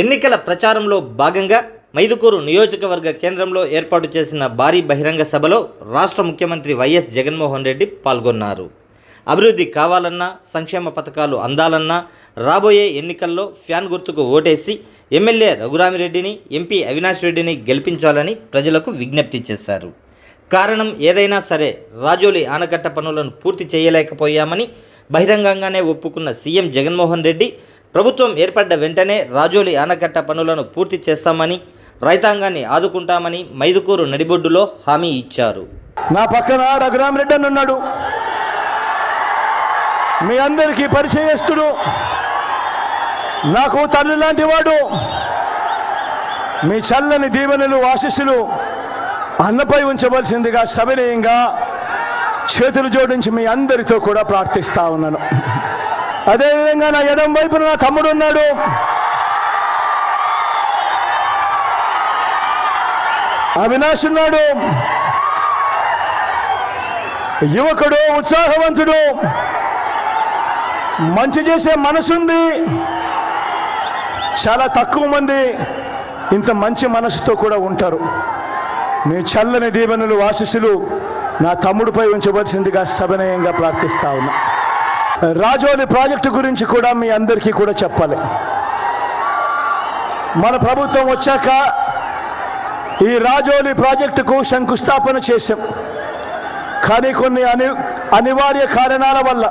ఎన్నికల ప్రచారంలో భాగంగా మైదుకూరు నియోజకవర్గ కేంద్రంలో ఏర్పాటు చేసిన భారీ బహిరంగ సభలో రాష్ట్ర ముఖ్యమంత్రి వైఎస్ జగన్మోహన్ రెడ్డి పాల్గొన్నారు. అభివృద్ధి కావాలన్నా సంక్షేమ పథకాలు అందాలన్నా రాబోయే ఎన్నికల్లో ఫ్యాన్ గుర్తుకు ఓటేసి ఎమ్మెల్యే రఘురామిరెడ్డిని ఎంపీ అవినాష్ రెడ్డిని గెలిపించాలని ప్రజలకు విజ్ఞప్తి చేశారు. కారణం ఏదైనా సరే రాజోలి ఆనకట్ట పనులను పూర్తి చేయలేకపోయామని బహిరంగంగానే ఒప్పుకున్న సీఎం జగన్మోహన్ రెడ్డి ప్రభుత్వం ఏర్పడ్డ వెంటనే రాజోలి ఆనకట్ట పనులను పూర్తి చేస్తామని రైతాంగాన్ని ఆదుకుంటామని మైదుకూరు నడిబొడ్డులో హామీ ఇచ్చారు. నా పక్కన రఘురామరెడ్డి అని ఉన్నాడు. మీ అందరికీ పరిచయస్తుడు నాకు తల్లి లాంటి వాడు. మీ చల్లని దీవెనలు ఆశీస్సులు అన్నపై ఉంచవలసిందిగా సవినయంగా చేతులు జోడించి మీ అందరితో కూడా ప్రార్థిస్తా ఉన్నాను. అదేవిధంగా నా ఎడం వైపున నా తమ్ముడు ఉన్నాడు. అవినాష్ ఉన్నాడు. యువకుడు ఉత్సాహవంతుడు. మంచి చేసే మనసుంది చాలా తక్కువ మంది ఇంత మంచి మనసుతో కూడా ఉంటారు. మీ చల్లని దీవెనలు ఆశీస్సులు నా తమ్ముడిపై ఉంచవలసిందిగా సవినయంగా ప్రార్థిస్తా ఉన్నా. రాజోలి ప్రాజెక్టు గురించి కూడా మీ అందరికీ కూడా చెప్పాలి. మన ప్రభుత్వం వచ్చాక ఈ రాజోలి ప్రాజెక్టుకు శంకుస్థాపన చేశాం. కానీ కొన్ని అని అనివార్య కారణాల వల్ల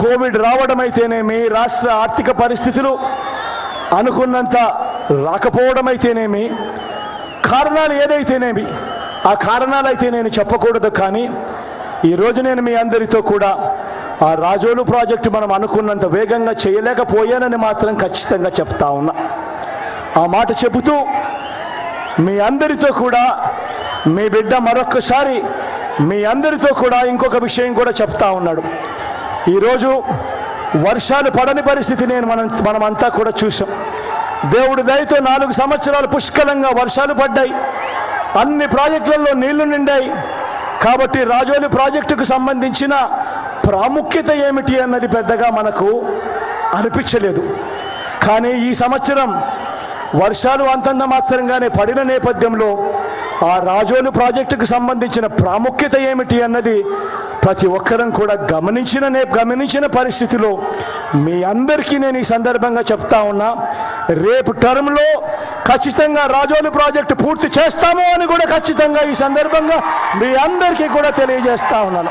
కోవిడ్ రావడం అయితేనేమి రాష్ట్ర ఆర్థిక పరిస్థితులు అనుకున్నంత రాకపోవడం అయితేనేమి కారణాలు ఏదైతేనేమి ఆ కారణాలు అయితే నేను చెప్పకూడదు కానీ ఈరోజు నేను మీ అందరితో కూడా ఆ రాజోలు ప్రాజెక్టు మనం అనుకున్నంత వేగంగా చేయలేకపోయానని మాత్రం ఖచ్చితంగా చెప్తా ఉన్నా. ఆ మాట చెబుతూ మీ అందరితో కూడా మీ బిడ్డ మరొక్కసారి మీ అందరితో కూడా ఇంకొక విషయం కూడా చెప్తా ఉన్నాడు. ఈరోజు వర్షాలు పడని పరిస్థితి నేను మనం మనమంతా కూడా చూసాం. దేవుడి దయతో నాలుగు సంవత్సరాలు పుష్కలంగా వర్షాలు పడ్డాయి. అన్ని ప్రాజెక్టులలో నీళ్ళు నిండాయి. కాబట్టి రాజోలి ప్రాజెక్టుకు సంబంధించిన ప్రాముఖ్యత ఏమిటి అన్నది పెద్దగా మనకు అనిపించలేదు. కానీ ఈ సంవత్సరం వర్షాలు అంతంత మాత్రంగానే పడిన నేపథ్యంలో ఆ రాజోలు ప్రాజెక్టుకు సంబంధించిన ప్రాముఖ్యత ఏమిటి అన్నది ప్రతి ఒక్కరం కూడా గమనించిన నే గమనించిన పరిస్థితిలో మీ అందరికీ నేను ఈ సందర్భంగా చెప్తా ఉన్నా రేపు టర్మ్లో ఖచ్చితంగా రాజోలు ప్రాజెక్టు పూర్తి చేస్తాము అని కూడా ఖచ్చితంగా ఈ సందర్భంగా మీ అందరికీ కూడా తెలియజేస్తా ఉన్నాను.